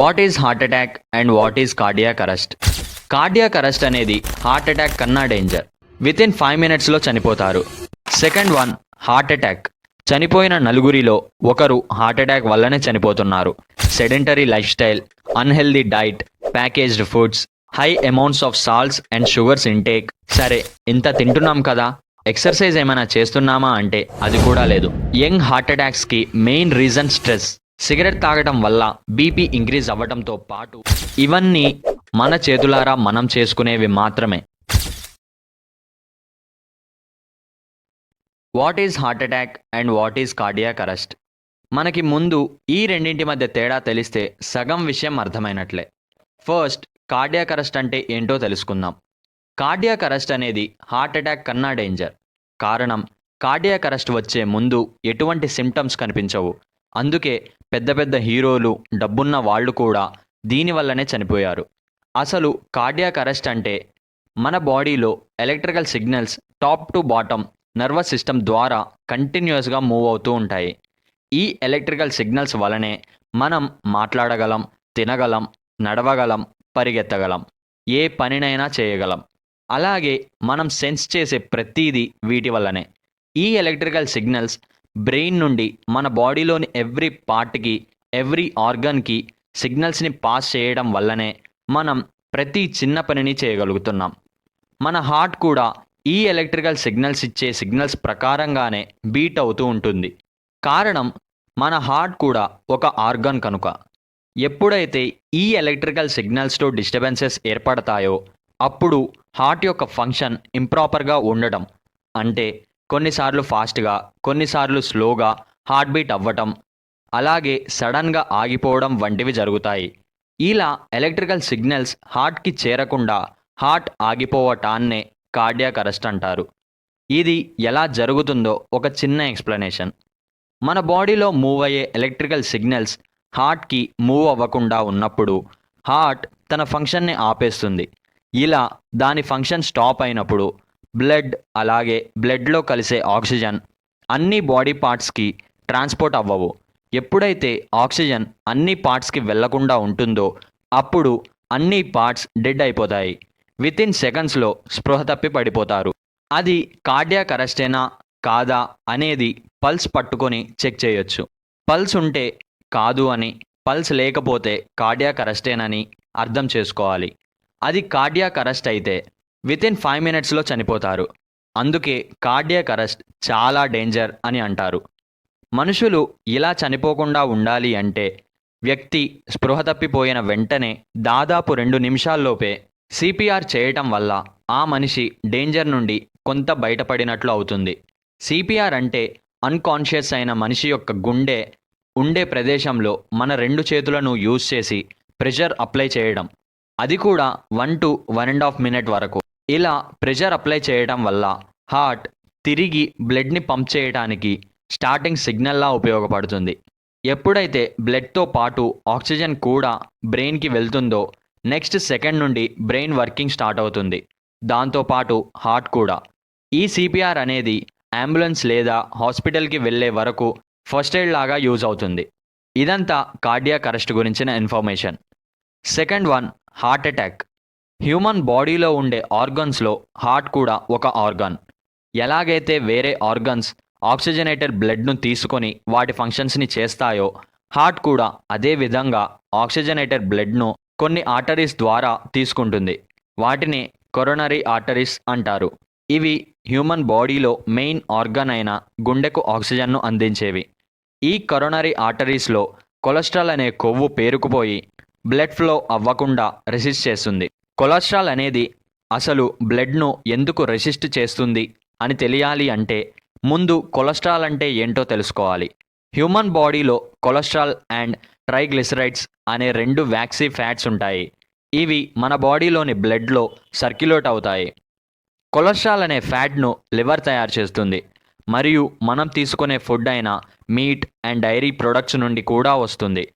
What is heart attack and what is cardiac arrest cardiac arrest అనేది heart attack కన్నా danger within five మినిట్స్లో చనిపోతారు. Second one heart attack చనిపోయిన నలుగురిలో ఒకరు హార్ట్ అటాక్ వల్లనే చనిపోతున్నారు. Sedentary lifestyle unhealthy diet packaged foods high amounts of salts and sugars intake సరే ఇంత తింటున్నాం కదా. ఎక్సర్సైజ్ ఏమైనా చేస్తున్నామా అంటే అది కూడా లేదు. యంగ్ హార్ట్ అటాక్స్కి మెయిన్ రీజన్ స్ట్రెస్ సిగరెట్ తాగటం వల్ల బీపీ ఇంక్రీజ్ అవ్వటంతో పాటు ఇవన్నీ మన చేతులారా మనం చేసుకునేవి మాత్రమే. What is heart attack and what is cardiac arrest మనకి ముందు ఈ రెండింటి మధ్య తేడా తెలిస్తే సగం విషయం అర్థమైనట్లే. ఫస్ట్ కార్డియాక్ అరెస్ట్ అంటే ఏంటో తెలుసుకుందాం. కార్డియాక్ అరెస్ట్ అనేది హార్ట్ అటాక్ కన్నా డేంజర్ కారణం కార్డియాక్ అరెస్ట్ వచ్చే ముందు ఎటువంటి సిమ్టమ్స్ కనిపించవు. అందుకే పెద్ద పెద్ద హీరోలు డబ్బున్న వాళ్ళు కూడా దీనివల్లనే చనిపోయారు. అసలు కార్డియాక్ అరెస్ట్ అంటే మన బాడీలో electrical signals top to bottom nervous system ద్వారా కంటిన్యూస్గా మూవ్ అవుతూ ఉంటాయి. ఈ ఎలక్ట్రికల్ సిగ్నల్స్ వలనే మనం మాట్లాడగలం తినగలం నడవగలం పరిగెత్తగలం ఏ పనినైనా చేయగలం. అలాగే మనం సెన్స్ చేసే ప్రతీది వీటి వల్లనే. ఈ ఎలక్ట్రికల్ సిగ్నల్స్ బ్రెయిన్ నుండి మన బాడీలోని ఎవ్రీ పార్ట్కి ఎవ్రీ ఆర్గన్కి సిగ్నల్స్ని పాస్ చేయడం వల్లనే మనం ప్రతి చిన్న పనిని చేయగలుగుతున్నాం. మన హార్ట్ కూడా ఈ ఎలక్ట్రికల్ సిగ్నల్స్ ఇచ్చే సిగ్నల్స్ ప్రకారంగానే బీట్ అవుతూ ఉంటుంది. కారణం మన హార్ట్ కూడా ఒక ఆర్గన్ కనుక. ఎప్పుడైతే ఈ ఎలక్ట్రికల్ సిగ్నల్స్తో డిస్టర్బెన్సెస్ ఏర్పడతాయో అప్పుడు హార్ట్ యొక్క ఫంక్షన్ ఇంప్రాపర్గా ఉండటం అంటే కొన్నిసార్లు ఫాస్ట్గా కొన్నిసార్లు స్లోగా హార్ట్ బీట్ అవ్వటం అలాగే సడన్గా ఆగిపోవడం వంటివి జరుగుతాయి. ఇలా ఎలక్ట్రికల్ సిగ్నల్స్ హార్ట్కి చేరకుండా హార్ట్ ఆగిపోవటాన్నే కార్డియాక్ అరెస్ట్ అంటారు. ఇది ఎలా జరుగుతుందో ఒక చిన్న ఎక్స్ప్లెనేషన్. మన బాడీలో మూవ్ అయ్యే ఎలక్ట్రికల్ సిగ్నల్స్ హార్ట్కి మూవ్ అవ్వకుండా ఉన్నప్పుడు హార్ట్ తన ఫంక్షన్ని ఆపేస్తుంది. ఇలా దాని ఫంక్షన్ స్టాప్ అయినప్పుడు బ్లడ్ అలాగే బ్లడ్లో కలిసే ఆక్సిజన్ అన్ని బాడీ పార్ట్స్కి ట్రాన్స్పోర్ట్ అవ్వవు. ఎప్పుడైతే ఆక్సిజన్ అన్ని పార్ట్స్కి వెళ్ళకుండా ఉంటుందో అప్పుడు అన్ని పార్ట్స్ డెడ్ అయిపోతాయి. విత్ ఇన్ సెకండ్స్లో స్పృహ తప్పి పడిపోతారు. అది కార్డియాక్ అరెస్టేనా కాదా అనేది పల్స్ పట్టుకొని చెక్ చేయొచ్చు. పల్స్ ఉంటే కాదు అని పల్స్ లేకపోతే కార్డియాక్ అరెస్టేనని అర్థం చేసుకోవాలి. అది కార్డియాక్ అరెస్ట్ అయితే విత్ ఇన్ ఫైవ్ మినిట్స్లో చనిపోతారు. అందుకే కార్డియాక్ అరెస్ట్ చాలా డేంజర్ అని అంటారు. మనుషులు ఇలా చనిపోకుండా ఉండాలి అంటే వ్యక్తి స్పృహ తప్పిపోయిన వెంటనే దాదాపు రెండు నిమిషాల్లోపే సిపిఆర్ చేయటం వల్ల ఆ మనిషి డేంజర్ నుండి కొంత బయటపడినట్లు అవుతుంది. సిపిఆర్ అంటే అన్కాన్షియస్ అయిన మనిషి యొక్క గుండె ఉండే ప్రదేశంలో మన రెండు చేతులను యూజ్ చేసి ప్రెషర్ అప్లై చేయడం. అది కూడా one to one and half minute వరకు. ఇలా ప్రెషర్ అప్లై చేయడం వల్ల హార్ట్ తిరిగి బ్లడ్ని పంప్ చేయడానికి స్టార్టింగ్ సిగ్నల్లా ఉపయోగపడుతుంది. ఎప్పుడైతే బ్లడ్తో పాటు ఆక్సిజన్ కూడా బ్రెయిన్కి వెళ్తుందో నెక్స్ట్ సెకండ్ నుండి బ్రెయిన్ వర్కింగ్ స్టార్ట్ అవుతుంది. దాంతోపాటు హార్ట్ కూడా. ఈ సిపిఆర్ అనేది అంబులెన్స్ లేదా హాస్పిటల్కి వెళ్ళే వరకు ఫస్ట్ ఎయిడ్ లాగా యూజ్ అవుతుంది. ఇదంతా కార్డియాక్ అరెస్ట్ గురించిన information. Second one heart attack. Human బాడీలో ఉండే ఆర్గన్స్లో హార్ట్ కూడా ఒక ఆర్గాన్. ఎలాగైతే వేరే ఆర్గన్స్ ఆక్సిజనేటెడ్ బ్లడ్ను తీసుకొని వాటి ఫంక్షన్స్ని చేస్తాయో హార్ట్ కూడా అదే విధంగా ఆక్సిజనేటెడ్ బ్లడ్ను కొన్ని ఆర్టరీస్ ద్వారా తీసుకుంటుంది. వాటిని కొరోనరీ ఆర్టరీస్ అంటారు. ఇవి హ్యూమన్ బాడీలో మెయిన్ ఆర్గన్ అయిన గుండెకు ఆక్సిజన్ను అందించేవి. ఈ కరోనరీ ఆర్టరీస్లో కొలెస్ట్రాల్ అనే కొవ్వు పేరుకుపోయి బ్లడ్ ఫ్లో అవ్వకుండా రెసిస్ట్ చేస్తుంది. కొలెస్ట్రాల్ అనేది అసలు బ్లడ్ను ఎందుకు రెసిస్ట్ చేస్తుంది అని తెలియాలి అంటే ముందు కొలెస్ట్రాల్ అంటే ఏంటో తెలుసుకోవాలి. హ్యూమన్ బాడీలో కొలెస్ట్రాల్ అండ్ ట్రైగ్లిసరైడ్స్ అనే రెండు వ్యాక్సీ ఫ్యాట్స్ ఉంటాయి. ఇవి మన బాడీలోని బ్లడ్లో సర్క్యులేట్ అవుతాయి. కొలెస్ట్రాల్ అనే ఫ్యాట్ను లివర్ తయారు చేస్తుంది. మరియు మనం తీసుకునే ఫుడ్ అయిన మీట్ అండ్ డైరీ ప్రొడక్ట్స్ నుండి కూడా వస్తుంది.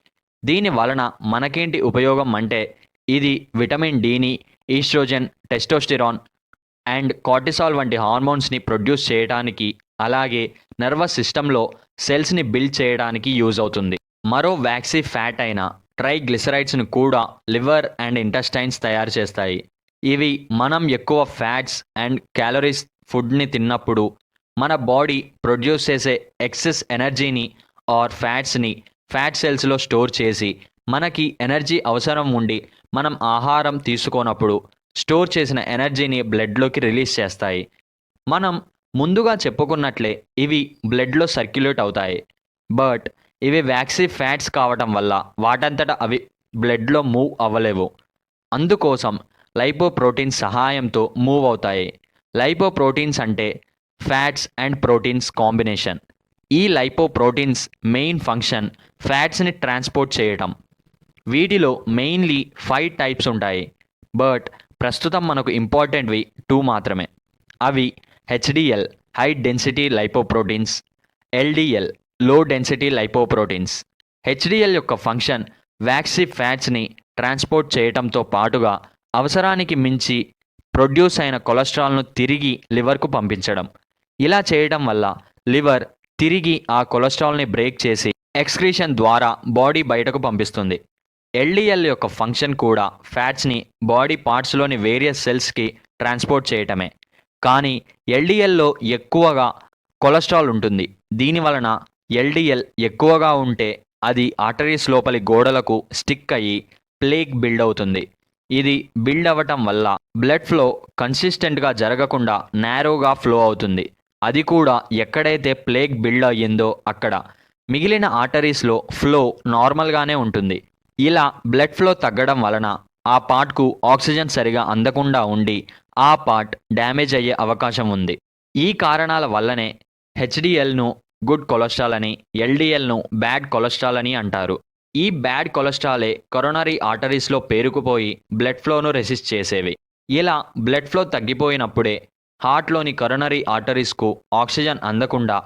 దీని వలన మనకేంటి ఉపయోగం అంటే ఇది విటమిన్ డిని ఈస్ట్రోజెన్ టెస్టోస్టిరాన్ అండ్ కార్టిసాల్ వంటి హార్మోన్స్ని ప్రొడ్యూస్ చేయడానికి అలాగే నర్వస్ సిస్టంలో సెల్స్ని బిల్డ్ చేయడానికి యూజ్ అవుతుంది. మరో వ్యాక్సీ ఫ్యాట్ అయిన ట్రైగ్లిసరైడ్స్ను కూడా లివర్ అండ్ ఇంటెస్టైన్స్ తయారు చేస్తాయి. ఇవి మనం ఎక్కువ ఫ్యాట్స్ అండ్ క్యాలరీస్ ఫుడ్ని తిన్నప్పుడు మన బాడీ ప్రొడ్యూస్ చేసే ఎక్సెస్ ఎనర్జీని ఆర్ ఫ్యాట్స్ని ఫ్యాట్ సెల్స్లో స్టోర్ చేసి మనకి ఎనర్జీ అవసరం ఉండి మనం ఆహారం తీసుకోనప్పుడు స్టోర్ చేసిన ఎనర్జీని బ్లడ్లోకి రిలీజ్ చేస్తాయి. మనం ముందుగా చెప్పుకున్నట్లే ఇవి బ్లడ్లో సర్క్యులేట్ అవుతాయి. బట్ ఇవి వ్యాక్సీ ఫ్యాట్స్ కావటం వల్ల వాటంతట అవి బ్లడ్లో మూవ్ అవ్వలేవు. అందుకోసం లైపోప్రోటీన్స్ సహాయంతో మూవ్ అవుతాయి. లైపోప్రోటీన్స్ అంటే ఫ్యాట్స్ అండ్ ప్రోటీన్స్ కాంబినేషన్. ఈ లైపోప్రోటీన్స్ మెయిన్ ఫంక్షన్ ఫ్యాట్స్ని ట్రాన్స్పోర్ట్ చేయటం. వీటిలో మెయిన్లీ ఫైవ్ టైప్స్ ఉంటాయి. బట్ ప్రస్తుతం మనకు ఇంపార్టెంట్వి టూ మాత్రమే. అవి HDL high density lipoproteins ఎల్డిఎల్లో density lipoproteins HDL యొక్క ఫంక్షన్ వ్యాక్సీ ఫ్యాట్స్ని ట్రాన్స్పోర్ట్ చేయటంతో పాటుగా అవసరానికి మించి ప్రొడ్యూస్ అయిన కొలెస్ట్రాల్ను తిరిగి లివర్కు పంపించడం. ఇలా చేయడం వల్ల లివర్ తిరిగి ఆ కొలెస్ట్రాల్ని బ్రేక్ చేసి ఎక్స్క్రీషన్ ద్వారా బాడీ బయటకు పంపిస్తుంది. ఎల్డిఎల్ యొక్క ఫంక్షన్ కూడా ఫ్యాట్స్ని బాడీ పార్ట్స్లోని వేరియస్ సెల్స్కి ట్రాన్స్పోర్ట్ చేయటమే. కానీ ఎల్డిఎల్లో ఎక్కువగా కొలెస్ట్రాల్ ఉంటుంది. దీని వలన ఎల్డిఎల్ ఎక్కువగా ఉంటే అది ఆర్టరీస్ లోపలి గోడలకు స్టిక్ అయ్యి ప్లేక్ బిల్డ్ అవుతుంది. ఇది బిల్డ్ అవ్వటం వల్ల బ్లడ్ ఫ్లో కన్సిస్టెంట్గా జరగకుండా నేరోగా ఫ్లో అవుతుంది. అది కూడా ఎక్కడైతే ప్లేగ్ బిల్డ్ అయ్యిందో అక్కడ. మిగిలిన ఆర్టరీస్లో ఫ్లో నార్మల్గానే ఉంటుంది. ఇలా బ్లడ్ ఫ్లో తగ్గడం వలన ఆ పార్ట్కు ఆక్సిజన్ సరిగా అందకుండా ఉండి ఆ పార్ట్ డ్యామేజ్ అయ్యే అవకాశం ఉంది. ఈ కారణాల వల్లనే హెచ్డిఎల్ను గుడ్ కొలెస్ట్రాల్ అని ఎల్డిఎల్ను బ్యాడ్ కొలెస్ట్రాల్ అని అంటారు. ఈ బ్యాడ్ కొలెస్ట్రాలే కొరోనరీ ఆర్టరీస్లో పేరుకుపోయి బ్లడ్ ఫ్లోను రెసిస్ట్ చేసేవి. ఇలా బ్లడ్ ఫ్లో తగ్గిపోయినప్పుడే హార్ట్లోని కరోనరీ ఆర్టరీస్కు ఆక్సిజన్ అందకుండా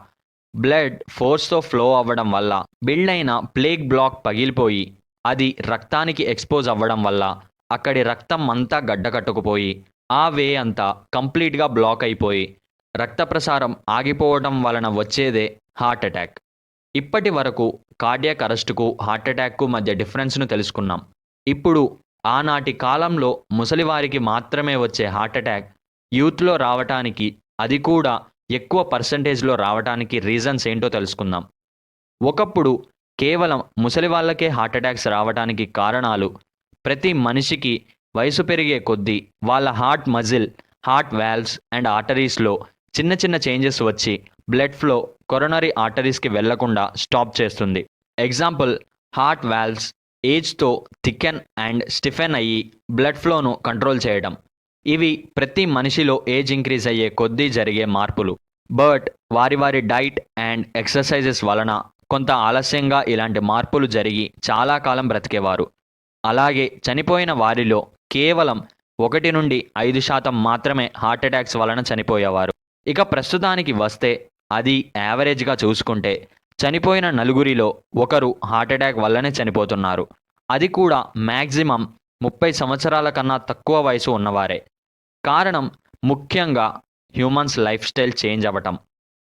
బ్లడ్ ఫోర్స్తో ఫ్లో అవ్వడం వల్ల బిల్డ్ అయిన ప్లేగ్ బ్లాక్ పగిలిపోయి అది రక్తానికి ఎక్స్పోజ్ అవ్వడం వల్ల అక్కడి రక్తం అంతా గడ్డకట్టుకుపోయి ఆ వే అంతా కంప్లీట్గా బ్లాక్ అయిపోయి రక్త ప్రసారం ఆగిపోవడం వలన వచ్చేదే హార్ట్ అటాక్. ఇప్పటి వరకు కార్డియాక్ అరెస్టుకు హార్ట్ అటాక్కు మధ్య డిఫరెన్స్ను తెలుసుకున్నాం. ఇప్పుడు ఆనాటి కాలంలో ముసలివారికి మాత్రమే వచ్చే హార్ట్ అటాక్ యూత్లో రావటానికి అది కూడా ఎక్కువ పర్సంటేజ్లో రావటానికి రీజన్స్ ఏంటో తెలుసుకుందాం. ఒకప్పుడు కేవలం ముసలి వాళ్ళకే హార్ట్ అటాక్స్ రావటానికి కారణాలు ప్రతి మనిషికి వయసు పెరిగే కొద్దీ వాళ్ళ heart muscle heart valves and ఆర్టరీస్లో చిన్న చిన్న చేంజెస్ వచ్చి బ్లడ్ ఫ్లో కొరోనరీ ఆర్టరీస్కి వెళ్ళకుండా స్టాప్ చేస్తుంది. ఎగ్జాంపుల్ హార్ట్ వాల్వ్స్ ఏజ్తో థికెన్ అండ్ స్టిఫెన్ అయ్యి బ్లడ్ ఫ్లోను కంట్రోల్ చేయడం. ఇవి ప్రతి మనిషిలో ఏజ్ ఇంక్రీజ్ అయ్యే కొద్దీ జరిగే మార్పులు. బట్ వారి వారి డైట్ అండ్ ఎక్సర్సైజెస్ వలన కొంత ఆలస్యంగా ఇలాంటి మార్పులు జరిగి చాలా కాలం బ్రతికేవారు. అలాగే చనిపోయిన వారిలో కేవలం ఒకటి నుండి ఐదు శాతం మాత్రమే హార్ట్ అటాక్స్ వలన చనిపోయేవారు. ఇక ప్రస్తుతానికి వస్తే అది యావరేజ్గా చూసుకుంటే చనిపోయిన నలుగురిలో ఒకరు హార్ట్ అటాక్ వల్లనే చనిపోతున్నారు. అది కూడా మ్యాక్సిమం ముప్పై సంవత్సరాల కన్నా తక్కువ వయసు ఉన్నవారే. కారణం ముఖ్యంగా హ్యూమన్స్ లైఫ్ స్టైల్ చేంజ్ అవ్వటం.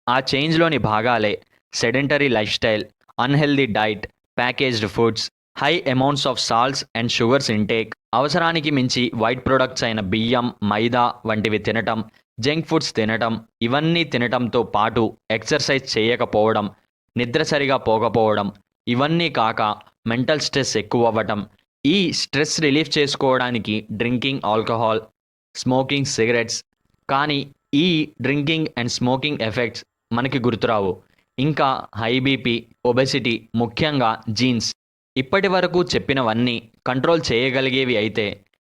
ఆ చేంజ్లోని భాగాలే sedentary lifestyle unhealthy diet packaged foods high amounts of salts and sugars intake అవసరానికి మించి వైట్ ప్రొడక్ట్స్ అయిన బియ్యం మైదా వంటివి తినటం జంక్ ఫుడ్స్ తినటం ఇవన్నీ తినటంతో పాటు ఎక్సర్సైజ్ చేయకపోవడం నిద్ర సరిగా పోకపోవడం ఇవన్నీ కాక మెంటల్ స్ట్రెస్ ఎక్కువ అవ్వటం ఈ స్ట్రెస్ రిలీఫ్ చేసుకోవడానికి డ్రింకింగ్ ఆల్కహాల్ స్మోకింగ్ సిగరెట్స్ కానీ ఈ డ్రింకింగ్ అండ్ స్మోకింగ్ ఎఫెక్ట్స్ మనకి గుర్తురావు. ఇంకా హై బీపీ ఒబెసిటీ ముఖ్యంగా జీన్స్. ఇప్పటి వరకు చెప్పినవన్నీ కంట్రోల్ చేయగలిగేవి అయితే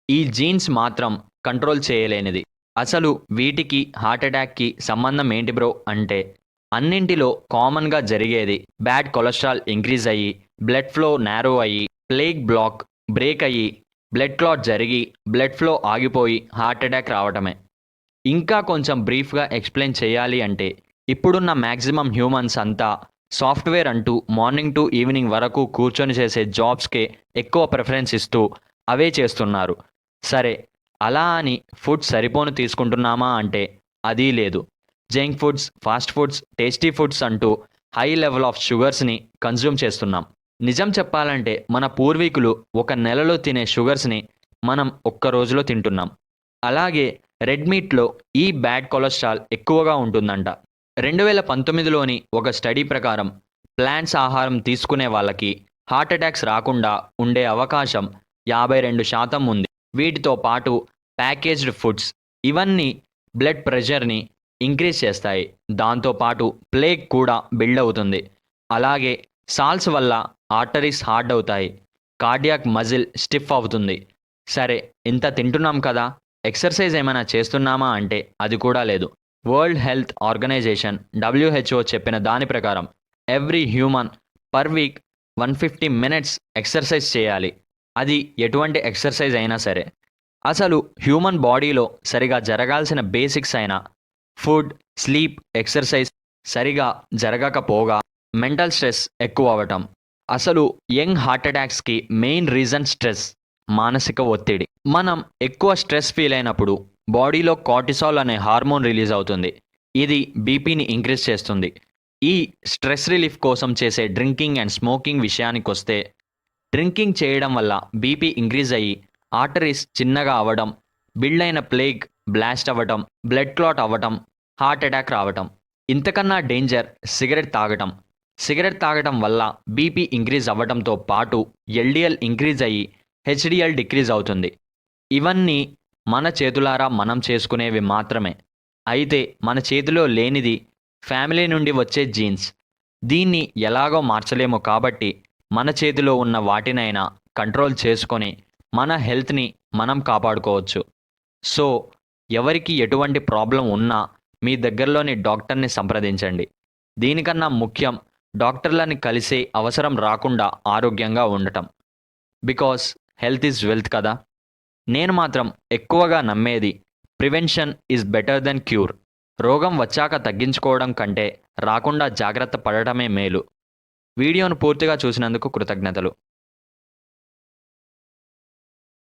ఈ జీన్స్ మాత్రం కంట్రోల్ చేయలేనిది. అసలు వీటికి హార్ట్ అటాక్కి సంబంధం ఏంటి బ్రో అంటే అన్నింటిలో కామన్గా జరిగేది బ్యాడ్ కొలెస్ట్రాల్ ఇంక్రీజ్ అయ్యి బ్లడ్ ఫ్లో నేరో అయ్యి ప్లేగ్ బ్లాక్ బ్రేక్ అయ్యి బ్లడ్ క్లాట్ జరిగి బ్లడ్ ఫ్లో ఆగిపోయి హార్ట్ అటాక్ రావటమే. ఇంకా కొంచెం బ్రీఫ్గా ఎక్స్ప్లెయిన్ చేయాలి అంటే ఇప్పుడున్న మ్యాక్సిమం హ్యూమన్స్ అంతా సాఫ్ట్వేర్ అంటూ మార్నింగ్ టు ఈవినింగ్ వరకు కూర్చొని చేసే జాబ్స్కే ఎక్కువ ప్రిఫరెన్స్ ఇస్తూ అవే చేస్తున్నారు. సరే అలా అని ఫుడ్ సరిపోను తీసుకుంటున్నామా అంటే అది లేదు. Junk foods fast foods tasty foods అంటూ హై లెవెల్ ఆఫ్ షుగర్స్ని కన్జ్యూమ్ చేస్తున్నాం. నిజం చెప్పాలంటే మన పూర్వీకులు ఒక నెలలో తినే షుగర్స్ని మనం ఒక్క రోజులో తింటున్నాం. అలాగే రెడ్ మీట్లో ఈ బ్యాడ్ కొలెస్ట్రాల్ ఎక్కువగా ఉంటుందంట. రెండు వేల పంతొమ్మిదిలోని ఒక స్టడీ ప్రకారం ప్లాంట్స్ ఆహారం తీసుకునే వాళ్ళకి హార్ట్ అటాక్స్ రాకుండా ఉండే అవకాశం యాభై రెండు శాతం ఉంది. వీటితో పాటు ప్యాకేజ్డ్ ఫుడ్స్ ఇవన్నీ బ్లడ్ ప్రెషర్ని ఇంక్రీజ్ చేస్తాయి. దాంతోపాటు ప్లేగ్ కూడా బిల్డ్ అవుతుంది. అలాగే సాల్స్ వల్ల ఆర్టరీస్ హార్డ్ అవుతాయి. కార్డియాక్ మజిల్ స్టిఫ్ అవుతుంది. సరే ఇంత తింటున్నాం కదా? ఎక్సర్సైజ్ ఏమైనా చేస్తున్నామా అంటే అది కూడా లేదు. వరల్డ్ హెల్త్ ఆర్గనైజేషన్ డబ్ల్యూహెచ్ఓ చెప్పిన దాని ప్రకారం every human per week one fifty minutes exercise చేయాలి. అది ఎటువంటి ఎక్సర్సైజ్ అయినా సరే. అసలు హ్యూమన్ బాడీలో సరిగా జరగాల్సిన బేసిక్స్ అయిన ఫుడ్ స్లీప్ ఎక్సర్సైజ్ సరిగా జరగకపోగా మెంటల్ స్ట్రెస్ ఎక్కువ అవ్వటం అసలు యంగ్ హార్ట్ అటాక్స్కి మెయిన్ రీజన్ స్ట్రెస్ మానసిక ఒత్తిడి. మనం ఎక్కువ స్ట్రెస్ ఫీల్ అయినప్పుడు బాడీలో కార్టిసాల్ అనే హార్మోన్ రిలీజ్ అవుతుంది. ఇది బీపీని ఇంక్రీజ్ చేస్తుంది. ఈ స్ట్రెస్ రిలీఫ్ కోసం చేసే డ్రింకింగ్ అండ్ స్మోకింగ్ విషయానికి వస్తే డ్రింకింగ్ చేయడం వల్ల బీపీ ఇంక్రీజ్ అయ్యి ఆర్టరీస్ చిన్నగా అవ్వడం బిల్డ్ అయిన ప్లేగ్ బ్లాస్ట్ అవ్వటం బ్లడ్ క్లాట్ అవ్వటం హార్ట్ అటాక్ రావటం ఇంతకన్నా డేంజర్ సిగరెట్ తాగటం. సిగరెట్ తాగటం వల్ల బీపీ ఇంక్రీజ్ అవ్వడంతో పాటు ఎల్డిఎల్ ఇంక్రీజ్ అయ్యి హెచ్డిఎల్ డిక్రీజ్ అవుతుంది. ఇవన్నీ మన చేతులారా మనం చేసుకునేవి మాత్రమే. అయితే మన చేతిలో లేనిది ఫ్యామిలీ నుండి వచ్చే జీన్స్. దీన్ని ఎలాగో మార్చలేము కాబట్టి మన చేతిలో ఉన్న వాటినైనా కంట్రోల్ చేసుకొని మన హెల్త్ని మనం కాపాడుకోవచ్చు. సో ఎవరికి ఎటువంటి ప్రాబ్లం ఉన్నా మీ దగ్గరలోని డాక్టర్ని సంప్రదించండి. దీనికన్నా ముఖ్యం డాక్టర్లని కలిసే అవసరం రాకుండా ఆరోగ్యంగా ఉండటం. బికాస్ హెల్త్ ఈజ్ వెల్త్ కదా? నేను మాత్రం ఎక్కువగా నమ్మేది prevention is better than cure. రోగం వచ్చాక తగ్గించుకోవడం కంటే రాకుండా జాగ్రత్త పడటమే మేలు. వీడియోను పూర్తిగా చూసినందుకు కృతజ్ఞతలు.